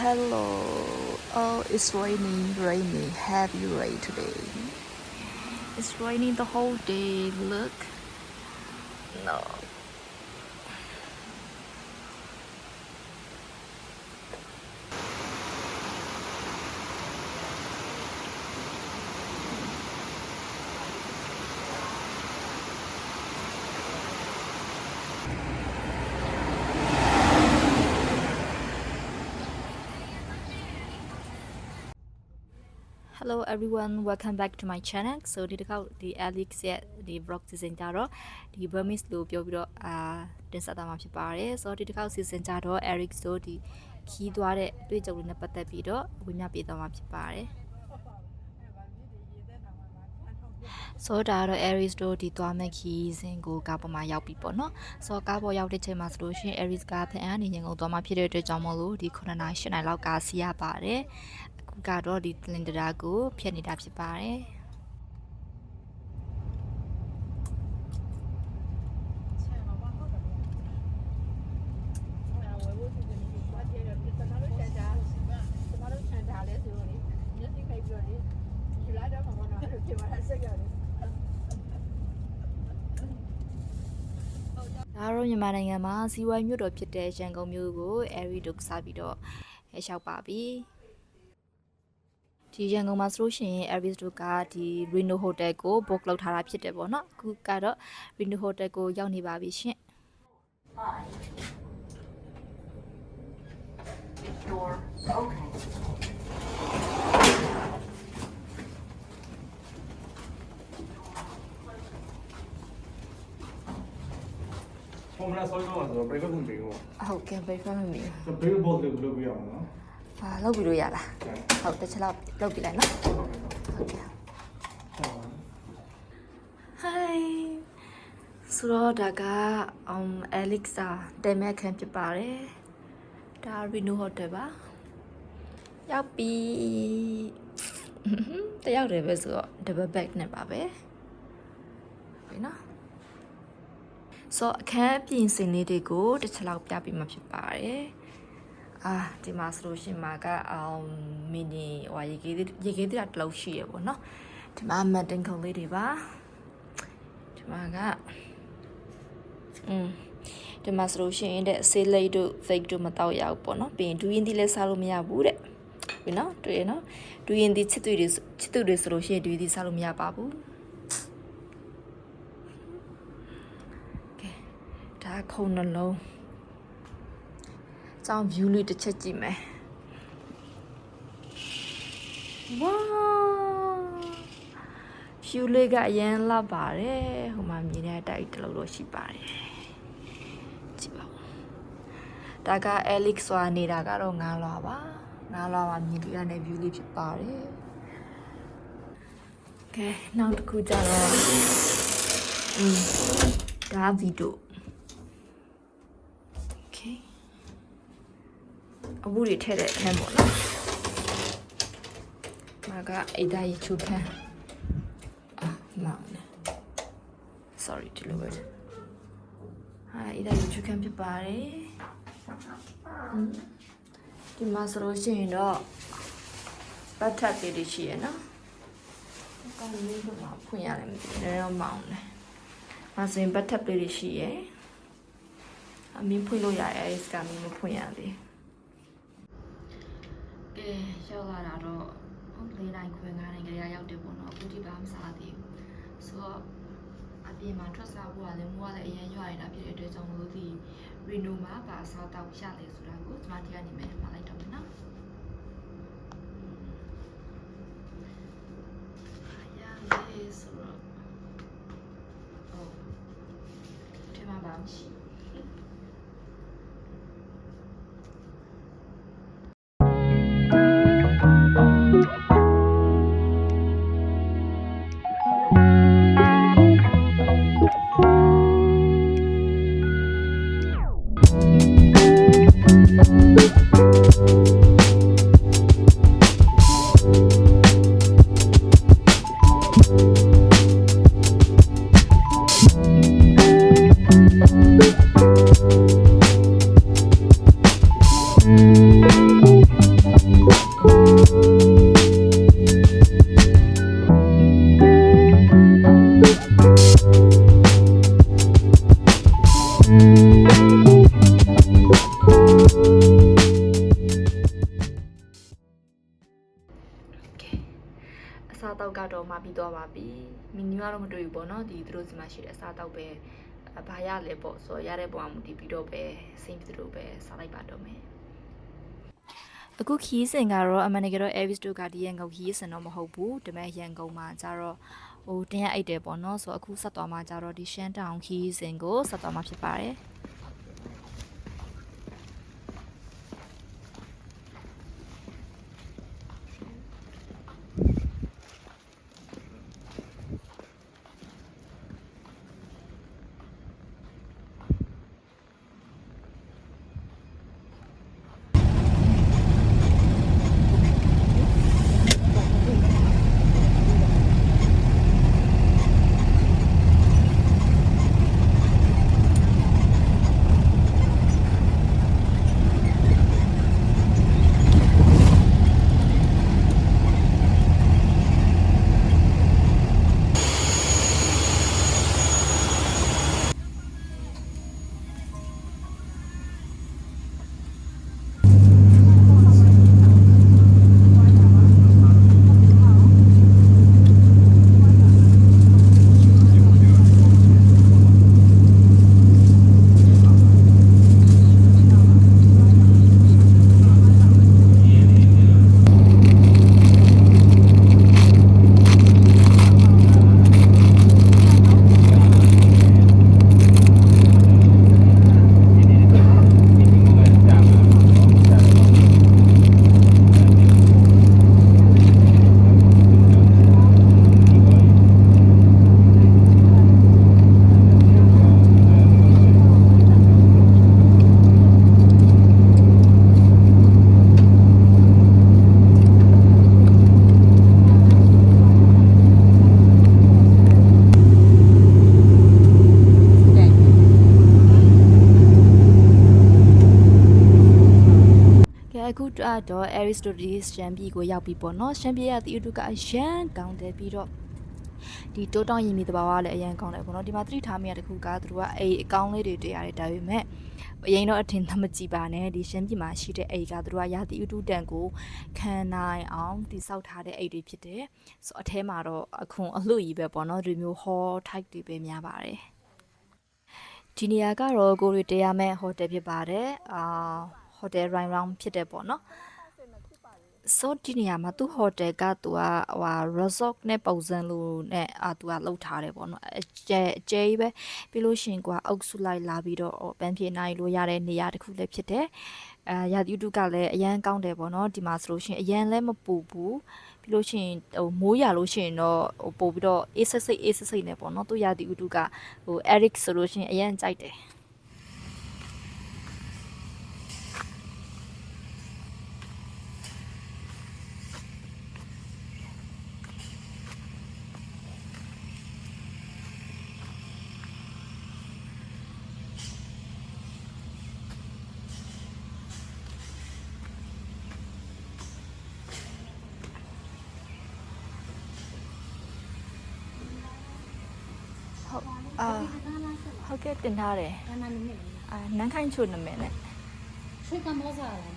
Hello. Oh, it's raining, raining, heavy rain today. It's raining the whole day. Look. No. Hello everyone welcome back to my channel so ဒီတစ်ခေါက်ဒီ Alex ရဲ့ဒီ vlog season ကြတော့ဒီ Burmese လို့ပြောပြီးတော့အာတင်ဆက်သွားမှာဖြစ်ပါတယ်ဆိုတော့ဒီတစ်ခေါက် season ကြတော့ Eric တို့ဒီခီးသွားတဲ့တွေ့ကြုံတွေနဲ့ပတ်သက်ပြီးတော့ဝေမျှပေးသွားမှာဖြစ်ပါတယ်ဆိုတော့ဒါကတော့ Aries တို့ဒီသွားမဲ့ခီးစဉ်ကိုကားပေါ်မှာရောက်ပြီပေါ့နော်ဆိုတော့ကားပေါ်ရောက်တဲ့ချိန်မှာဆိုလို့ရှိရင် Aries ကဖန်အားနေရင်ကုန်သွားမှာဖြစ်တဲ့အတွက်ကြောင့်မလို့ဒီ9နာရီ10နာရီလောက်ကစီးရပါတယ်အခု ကတော့ဒီလင်တရာကိုဖြတ်နေတာဖြစ်ပါတယ်ဒါကတော့မြန်မာနိုင်ငံမှာစီးပွားရေးမြို့တော်ဖြစ်တဲ့ရန်ကုန်မြို့ကိုအဲရီတို့စားပြီးတော့ဟဲလျှောက်ပါပြီ ဒီရန်ကုန်မှာဆိုလို့ရှိရင် Aris တို့ကဒီ Reno Hotel ကို book လုပ်ထားတာဖြစ်တယ်ပေါ့နော်အခုကတော့ Reno Hotel ကိုရောက်နေပါပြီရှင် Door open. ဟိုမလားဆောင်းကောင်းဆိုတော့ breakfast မပေးဘူးဟုတ်ကဲ့ breakfast မမီဆို breakfast box လေးလုပ်ပြရအောင်နော် အာလုပ်ပြီးလို့ရလားဟုတ်တစ်ချက်လောက်လုပ်ပြီးလိုက်နော်ဟုတ်ကဲ့ Hi ဆိုတော့ဒါက um Alexa တဲမဲ့ခန်းဖြစ်ပါတယ်ဒါ Reno Hotel ပါရောက်ပြီတယောက်တည်းပဲဆိုတော့ double bag နဲ့ပါပဲပြီနော်ဆိုတော့အခန်းပြင်ဆင်လေးတွေကိုတစ်ချက်လောက်ပြပြီးမှဖြစ်ပါတယ် အာဒီမှာဆိုလို့ရှိရင်မှာကအောင်မီနီဟိုရေကေးရေကေးတစ်လုံးရှိရပေါ့နော်ဒီမှာမတ်တင်ခုံလေးတွေပါဒီမှာကอืมဒီမှာဆိုလို့ရှိရင်တဲ့ဆေးလိတ်တို့ fake တို့မတော့ရဘူးပေါ့နော်ပြီးရင်ဒူရင်ဒီလည်းစားလို့မရဘူးတဲ့ပြီနော်တွေ့ရနော်ဒူရင်ဒီချစ်တွေတွေချစ်သူတွေဆိုလို့ရှိရင်ဒူရင်ဒီစားလို့မရပါဘူးကဲဒါခုံနှလုံး ကြောင် view လေးတစ်ချက်ကြည့်မယ်ဝါးဖြူလေးကအရန်လှပါတယ်ဟိုမှာမြင်တဲ့အတိုက်တစ်လုံးတော့ရှိပါတယ်ကြည့်ပါဦးဒါက Alex စွာနေတာကတော့ငါးလွာပါငါးလွာမှာမြင်တွေ့ရတဲ့ view လေးဖြစ်ပါတယ်ကဲနောက်တစ်ခုကျတော့อืมဒါဗီဒီယို အဘူးတွေထည့်တဲ့အခန်းပေါ့နော်မာကအိဒါရီချူခန်းမောင်နေ sorry ဒီလိုပဲဟာအဲ့ဒါ YouTube ခံဖြစ်ပါတယ်ဟွန်းဒီမှာဆိုလို့ရှိရင်တော့ဘတ်ထပ်လေးတွေရှိရနော်ကောင်းလေးကတော့ဖွင့်ရတယ်မသိဘူးနည်းနည်းတော့မောင်နေမဆိုရင်ဘတ်ထပ်လေးတွေရှိရအမင်းဖွင့်လို့ရတယ်အဲ့ဒီကမင်းမဖွင့်ရသေးကဲ ရောက်လာတာတော့ဟုတ်၄နိုင်ခွဲ၅နိုင်ကြရရောက်တယ်ပေါ့နော်အခုဒီဘာမှမစားသေးဘူးဆိုတော့အပြင်မှာထွက်စားဖို့ကလည်းမိုးကလည်းအရင်ရွာနေတာဖြစ်တဲ့အတွက်ကြောင့်မို့ဒီရီနိုမှာပါအစားတောက်ရလဲဆိုတာကိုကျွန်မဒီကနေမယ်မှာလိုက်တော့မယ်နော်ရလေဆိုတော့ဟုတ်ဒီမှာပါမရှိဘူး သွားပါပြီမီနူကတော့မတွေ့ဘူးပေါ့နော်ဒီသူတို့စီမှာရှိတဲ့အစားအသောက်ပဲအဘာရလဲပေါ့ဆိုတော့ရတဲ့ပုံအမူတည်ပြီးတော့ပဲစိတ်သူတို့ပဲစားလိုက်ပါတော့မယ်အခုခီးစင်ကတော့အမှန်တကယ်တော့ Avis တို့ကဒီရန်ကုန်ခီးစင်တော့မဟုတ်ဘူးဒါပေမဲ့ရန်ကုန်မှာကျတော့ဟိုတင်ရအိတ်တယ်ပေါ့နော်ဆိုတော့အခုဆက်သွားမှကျတော့ဒီရှမ်းတောင်ခီးစင်ကိုဆက်သွားမှဖြစ်ပါတယ် အခုတော့ Aristoteles ရှမ်းပြည်ကိုရောက်ပြီပေါ့နော်ရှမ်းပြည်ရဲ့တီဥတုကအရန်ကောင်းတယ်ပြီးတော့ဒီတိုးတောင်းရင်မီတဘာဝလည်းအရန်ကောင်းတယ်ပေါ့နော်ဒီမှာသတိထားမိရတဲ့ခုကသူတို့ကအိမ်အကောင်းလေးတွေတွေ့ရတယ်ဒါပေမဲ့အရင်တော့အထင်သမကြည့်ပါနဲ့ဒီရှမ်းပြည်မှာရှိတဲ့အိမ်ကသူတို့ကရာသီဥတုတန်ကိုခံနိုင်အောင်တိစောက်ထားတဲ့အိမ်တွေဖြစ်တယ်ဆိုတော့အထဲမှာတော့အခွန်အလှကြီးပဲပေါ့နော်ဒီမျိုး hall type တွေပဲများပါတယ်ဒီနေရာကတော့ကိုရီတရားမဲ့ဟိုတယ်ဖြစ်ပါတယ်အာ ဟိုတယ် ride round ဖြစ်တယ်ပေါ့နော်ဆိုဒီနေရာမှာသူဟိုတယ်ကသူကဟို resort နဲ့ပုံစံလိုနဲ့အာသူကလှုပ်ထားတယ်ပေါ့နော်အကျဲအကျဲကြီးပဲပြီးလို့ရှရင်ကွာအုပ်စုလိုက်လာပြီးတော့ဟိုပန်းပြေနိုင်လို့ရတဲ့နေရာတစ်ခုလည်းဖြစ်တယ်အဲရာသီဥတုကလည်းအရန်ကောင်းတယ်ပေါ့နော်ဒီမှာဆိုလို့ရှရင်အရန်လည်းမပူဘူးပြီးလို့ရှရင်ဟိုမိုးရလို့ရှရင်တော့ဟိုပို့ပြီးတော့အေးဆက်စိတ်အေးဆက်စိတ်နဲ့ပေါ့နော်သူရာသီဥတုကဟို Eric ဆိုလို့ရှရင်အရန်ကြိုက်တယ် အာဟုတ်ကဲ့တင်ထားတယ်ဘာမှမမြင်ဘူးအာနန်းခိုင်ချိုနာမည်နဲ့ရွှေကမောစားလား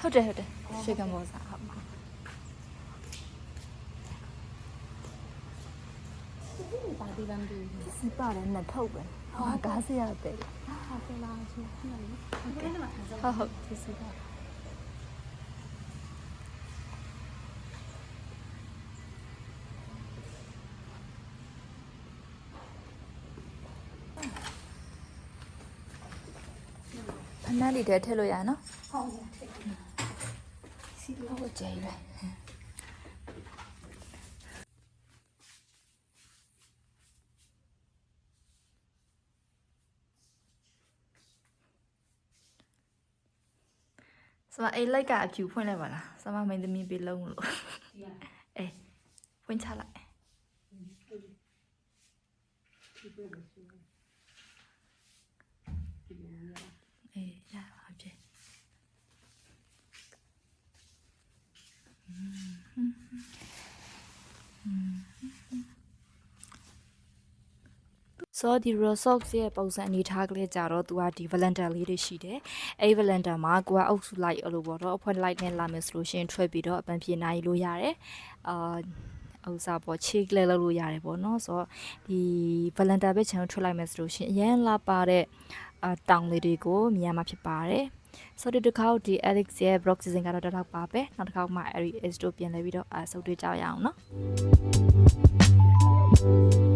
ဟုတ်တယ်ဟုတ်တယ်ရွှေကံဘောစာဟုတ်ဒီပါတီဗမ်ဒီစီပါတယ်နှစ်ထုပ်ပဲဟာကားစရတဲ့ဟာဆလာချင်းနော်ဟုတ်ကဲ့မှာထားစားဟုတ်ဟုတ်ဒီစီပါ ဖနက်လေးထဲထည့်လို့ရနော်ဟုတ်ကဲ့စီလို့ကြိုင်ပဲစမအေးလိုက်ကအဖြူဖွင့်လိုက်ပါလားစမမင်းသမီးပေးလုံးလို့အေးဖွင့်ချလိုက်အေးရပါပြီ ဆိုတော့ဒီ resort ရဲ့ပုံစံအနေထားကလေးကြတော့သူကဒီ volunteer လေးတွေရှိတယ်။အဲဒီ volunteer မှာကိုကအုပ်စုလိုက်အဲ့လိုပေါ့တော့အဖွဲ့လိုက်နဲ့လာမယ်ဆိုလို့ရှိရင်ထွက်ပြီးတော့အပန်းပြေနိုင်လို့ရတယ်။အာဥစားပေါ့ချေကလဲလုပ်လို့ရတယ်ပေါ့နော်ဆိုတော့ဒီ Valentine ပဲ channel ထွက်လိုက်မယ်ဆိုလို့ရှရင်အရင်လာပါတဲ့အာတောင်လေးတွေကိုမြင်ရမှာဖြစ်ပါတယ် ဆိုတော့ဒီတစ်ခါဒီ Alex ရဲ့ blog season ကတော့တော့ပါပဲနောက်တစ်ခါမှ Ari S တို့ပြန်လဲပြီးတော့အာဆုပ်တွေ့ကြရအောင်နော်